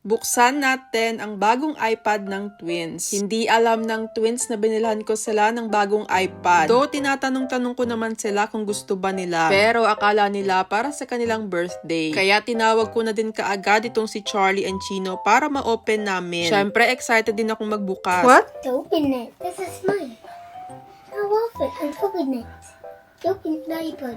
Buksan natin ang bagong iPad ng twins. Hindi alam ng twins na binilhan ko sila ng bagong iPad. Do, tinatanong-tanong ko naman sila kung gusto ba nila. Pero akala nila para sa kanilang birthday. Kaya tinawag ko na din kaagad itong si Charlie and Chino para ma-open namin. Siyempre, excited din akong magbukas. To open it. This is mine. Now off it and open it. Open the iPod.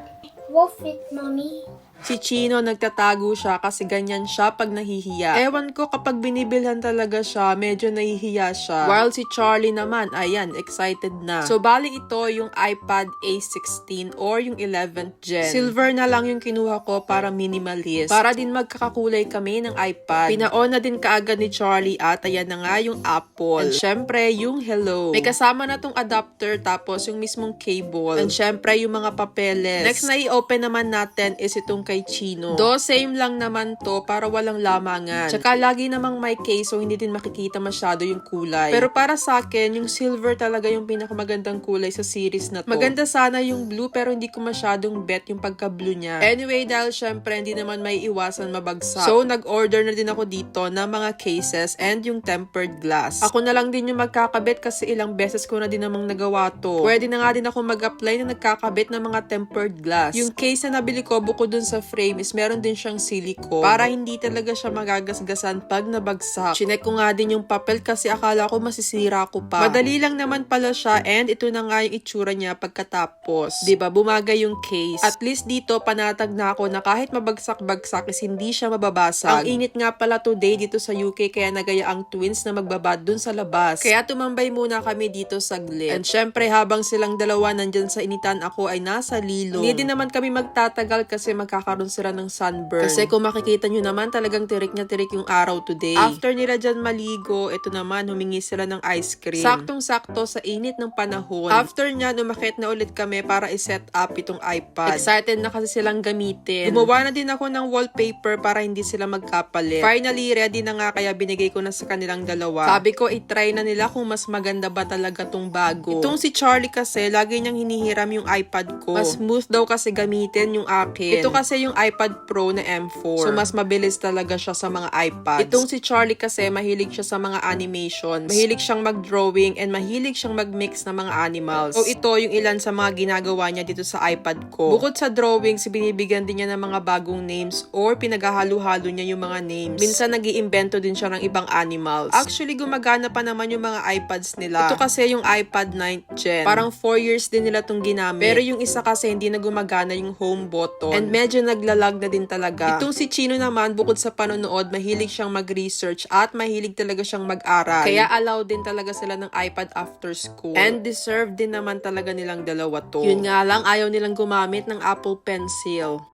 Off it, mommy. Si Chino nagtatago siya kasi ganyan siya pag nahihiya. Ewan ko kapag binibilhan talaga siya, medyo nahihiya siya. While si Charlie naman, ayan, excited na. So bali ito yung iPad A16 or yung 11th gen. Silver na lang yung kinuha ko para minimalist. Para din magkakakulay kami ng iPad. Pinaon na din kaagad ni Charlie at ayan na nga yung Apple. And syempre, yung Hello. May kasama na tong adapter tapos yung mismong cable. And syempre, yung mga papeles. Next na i-open naman natin is itong kay Chino. Do, same lang naman to para walang lamangan. Tsaka lagi namang may case so hindi din makikita masyado yung kulay. Pero para sa akin, yung silver talaga yung pinakamagandang kulay sa series na to. Maganda sana yung blue pero hindi ko masyadong bet yung pagka-blue niya. Anyway, dahil syempre hindi naman may iwasan mabagsak. So, nag-order na din ako dito ng mga cases and yung tempered glass. Ako na lang din yung magkakabit kasi ilang beses ko na din namang nagawa to. Pwede na nga din ako mag-apply na nagkakabit ng mga tempered glass. Yung case na nabili ko bukod dun sa frame is meron din siyang silicone para hindi talaga siya magagasgasan pag nabagsak. Chinek ko nga din yung papel kasi akala ko masisira ko pa. Madali lang naman pala siya and ito na nga yung itsura niya pagkatapos. ba Bumagay yung case. At least dito panatag na ako na kahit mabagsak-bagsak is hindi siya mababasag. Ang init nga pala today dito sa UK kaya nagaya ang twins na magbabad dun sa labas. Kaya tumambay muna kami dito saglit. And syempre habang silang dalawa nandyan sa initan ako ay nasa lilo. Hindi din naman kami magtatagal kasi magkakaroon sila ng sunburn. Kasi kung makikita nyo naman talagang tirik na tirik yung araw today. After nila dyan maligo, ito naman humingi sila ng ice cream. Saktong-sakto sa init ng panahon. After nyan, umakit na ulit kami para i-set up itong iPad. Excited na kasi silang gamitin. Gumawa na din ako ng wallpaper para hindi sila magkapalit. Finally, ready na nga kaya binigay ko na sa kanilang dalawa. Sabi ko, itry na nila kung mas maganda ba talaga tong bago. Itong si Charlie kasi, lagi niyang hinihiram yung iPad ko. Mas smooth daw kasi gamitin yung akin. Ito kasi yung iPad Pro na M4. So, mas mabilis talaga siya sa mga iPads. Itong si Charlie kasi, mahilig siya sa mga animations. Mahilig siyang mag-drawing and mahilig siyang mag-mix ng mga animals. So, ito yung ilan sa mga ginagawa niya dito sa iPad ko. Bukod sa drawings, binibigyan din niya ng mga bagong names or pinaghahalo-halo niya yung mga names. Minsan, nag iimbento din siya ng ibang animals. Actually, gumagana pa naman yung mga iPads nila. Ito kasi yung iPad 9th Gen. Parang 4 years din nila tong ginamit. Pero yung isa kasi hindi na gumagana yung home button. And medyo naglalag na din talaga. Itong si Chino naman, bukod sa panonood, mahilig siyang mag-research at mahilig talaga siyang mag-aral. Kaya allow din talaga sila ng iPad after school. And deserve din naman talaga nilang dalawa to. Yun nga lang, ayaw nilang gumamit ng Apple Pencil.